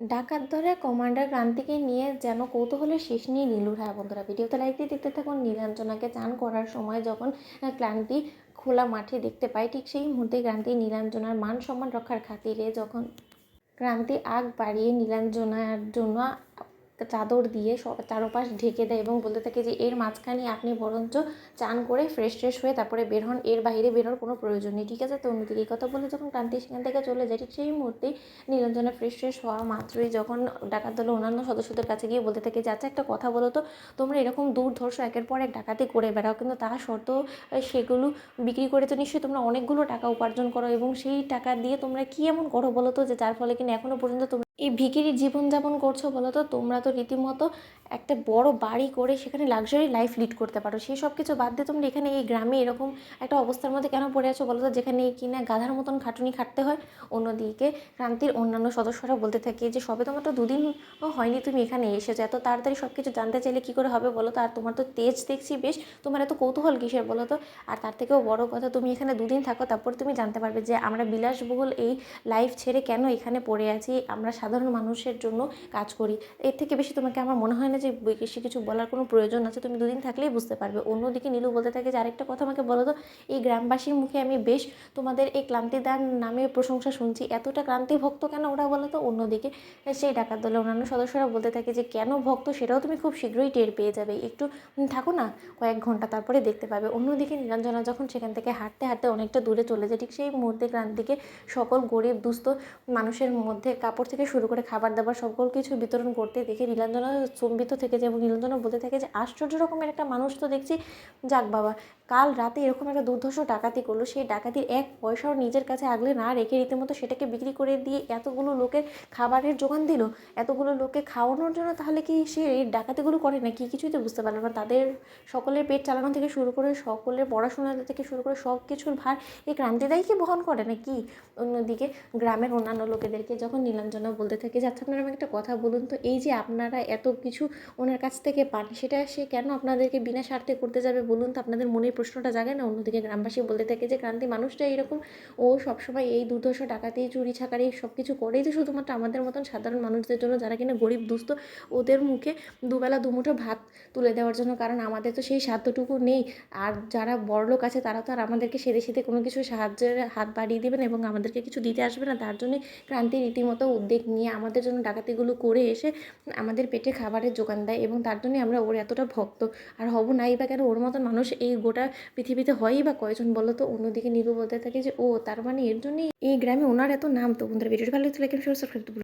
ডাকাত ধরে কমান্ডার ক্রান্তিকে নিয়ে যেন কৌতূহলের শেষ নিয়ে নীলুর। হ্যাঁ বন্ধুরা, ভিডিওতে লাইক দিয়ে দেখতে থাকুন। নীলাঞ্জনাকে চান করার সময় যখন ক্লান্তি খোলা মাঠে দেখতে পাই ঠিক সেই মুহূর্তে ক্রান্তি নীলাঞ্জনার মান সম্মান রক্ষার খাতিরে যখন ক্রান্তি আগ বাড়িয়ে নীলাঞ্জনার জন্য চাদর দিয়ে চারপাশ ঢেকে দেয় এবং বলতে থাকে যে এর মাঝখানে আপনি বরঞ্চ চান করে ফ্রেশ ট্রেশ হয়ে তারপরে বের হন, এর বাইরে বেরোর কোনো প্রয়োজন নেই। ঠিক আছে? তো অন্যদিকে এই কথা বলে যখন ক্রান্তি সেখান থেকে চলে যায়, ঠিক সেই মুহূর্তেই নীলাঞ্জনা ফ্রেশ ট্রেশ হওয়া মাত্রই যখন ডাকাত দলের অন্যান্য সদস্যদের কাছে গিয়ে বলতে থাকে যে আচ্ছা একটা কথা বলো তো, তোমরা এরকম দুর্ধর্ষ একের পর এক ডাকাতি করে বেড়াও, কিন্তু তা সত্ত্বেও সেগুলো বিক্রি করে তো নিশ্চয়ই তোমরা অনেকগুলো টাকা উপার্জন করো এবং সেই টাকা দিয়ে তোমরা কি এমন করো বলো তো, যে যার ফলে কিনা এখনও পর্যন্ত তোমরা এই ভিকিরি জীবনযাপন করছ বলো তো, তোমরা তো রীতিমতো একটা বড় বাড়ি করে সেখানে লাক্সারি লাইফ লিড করতে পারো। সেই সব কিছু বাদ দিয়ে তোমরা এখানে এই গ্রামে এরকম একটা অবস্থার মধ্যে কেন পড়ে আছো বলো তো? যেখানে কিনা গাধার মতন খাটুনি খাটতে হয়। অন্যদিকে ক্রান্তির অন্যান্য সদস্যরা বলতে থাকে যে, সবে তোমার তো দুদিন হয়নি তুমি এখানে এসেছ। এত তাড়াতাড়ি সব কিছু জানতে চাইলে কী করে হবে বলো তো? আর তোমার তো তেজ দেখছি বেশ, তোমার এত কৌতূহল কিসের বলো তো? আর তার থেকেও বড় কথা, তুমি এখানে দুদিন থাকো, তারপর তুমি জানতে পারবে যে, আমরা বিলাসবহুল এই লাইফ ছেড়ে কেন এখানে পড়ে আছি? আমরা সাধারণ মানুষের জন্য কাজ করি। এর থেকে বেশি তোমাকে আমার মনে হয় না যে বেশি কিছু বলার কোনো প্রয়োজন আছে। তুমি দুদিন থাকলেই বুঝতে পারবে। অন্যদিকে নীলু বলতে থাকে যে আরেকটা কথা আমাকে বলো তো, এই গ্রামবাসীর মুখে আমি বেশ তোমাদের এই ক্লান্তিদান নামে প্রশংসা শুনছি। এতটা ক্লান্তি ভক্ত কেন ওরা বলো তো? অন্যদিকে সেই ডাকাত দলের অন্যান্য সদস্যরা বলতে থাকে যে কেন ভক্ত? সেটাও তুমি খুব শীঘ্রই টের পেয়ে যাবে। একটু থাকো না, কয়েক ঘণ্টা তারপরে দেখতে পাবে। অন্যদিকে নীলাঞ্জনা যখন সেখান থেকে হাঁটতে হাঁটতে অনেকটা দূরে চলে যায়, ঠিক সেই মুহূর্তে ক্রান্তিকে সকল গরিব দুস্থ মানুষের মধ্যে কাপড় থেকে শুরু করে খাবার দাবার সকল কিছু বিতরণ করতে দেখে নীলাঞ্জনা স্তম্ভিত থেকে যায় এবং নীলাঞ্জনা বলতে থাকে যে আশ্চর্য রকমের একটা মানুষ তো দেখছি। যাক বাবা, কাল রাতে এরকম একটা দুর্ধর্ষ ডাকাতি করল, সেই ডাকাতির এক পয়সাও নিজের কাছে আগলে না রেখে রীতিমতো সেটাকে বিক্রি করে দিয়ে এতগুলো লোকের খাবারের যোগান দিল, এতগুলো লোককে খাওয়ানোর জন্য তাহলে কি সে এই ডাকাতিগুলো করে না? কি কিছুই তো বুঝতে পারলাম না। তাদের সকলের পেট চালানো থেকে শুরু করে সকলের পড়াশোনা থেকে শুরু করে সব কিছুর ভার এই ক্রান্তিদায়ী কি বহন করে না কি অন্যদিকে গ্রামের অন্যান্য লোকেদেরকে যখন নীলাঞ্জনা বলতে থাকে যে আচ্ছা আপনারা আমাকে একটা কথা বলুন তো, এই যে আপনারা এত কিছু ওনার কাছ থেকে পান, সেটা সে কেন আপনাদেরকে বিনা স্বার্থে করতে যাবে বলুন তো? আপনাদের মনের প্রশ্নটা জাগে না? অন্যদিকে গ্রামবাসী বলতে থাকে যে, ক্রান্তি মানুষটা এরকম, ও সবসময় এই দুর্দশা ডাকাতি, চুরি, ছাকারি সব কিছু করেই তো শুধুমাত্র আমাদের মতন সাধারণ মানুষদের জন্য যারা কিনা গরিব, দুস্থ, ওদের মুখে দুবেলা দুমুঠো ভাত তুলে দেওয়ার জন্য, কারণ আমাদের তো সেই সাধ্যটুকু নেই। আর যারা বড়লোক আছে, তারা তো আর আমাদেরকে সেদে সেদে কোনো কিছু সাহায্যের হাত বাড়িয়ে দেবেন এবং আমাদেরকে কিছু দিতে আসবে না। তার জন্যই ক্রান্তি রীতিমতো উদ্যোগ নিয়ে আমাদের জন্য ডাকাতিগুলো করে এসে আমাদের পেটে খাবারের যোগান দেয় এবং তার জন্যই আমরা ওর এতটা ভক্ত। আর হব নাই বা কেন, ওর মতন মানুষ এই গোটা পৃথিবীতে হয়ই বা কয়জন বলো তো? অন্যদিকে নিরু বলতে থাকে যে, ও, তার মানে এর জন্যই এই গ্রামে ওনার এত নাম। তো বন্ধুরা, ভিডিওটি ভালো লাগছে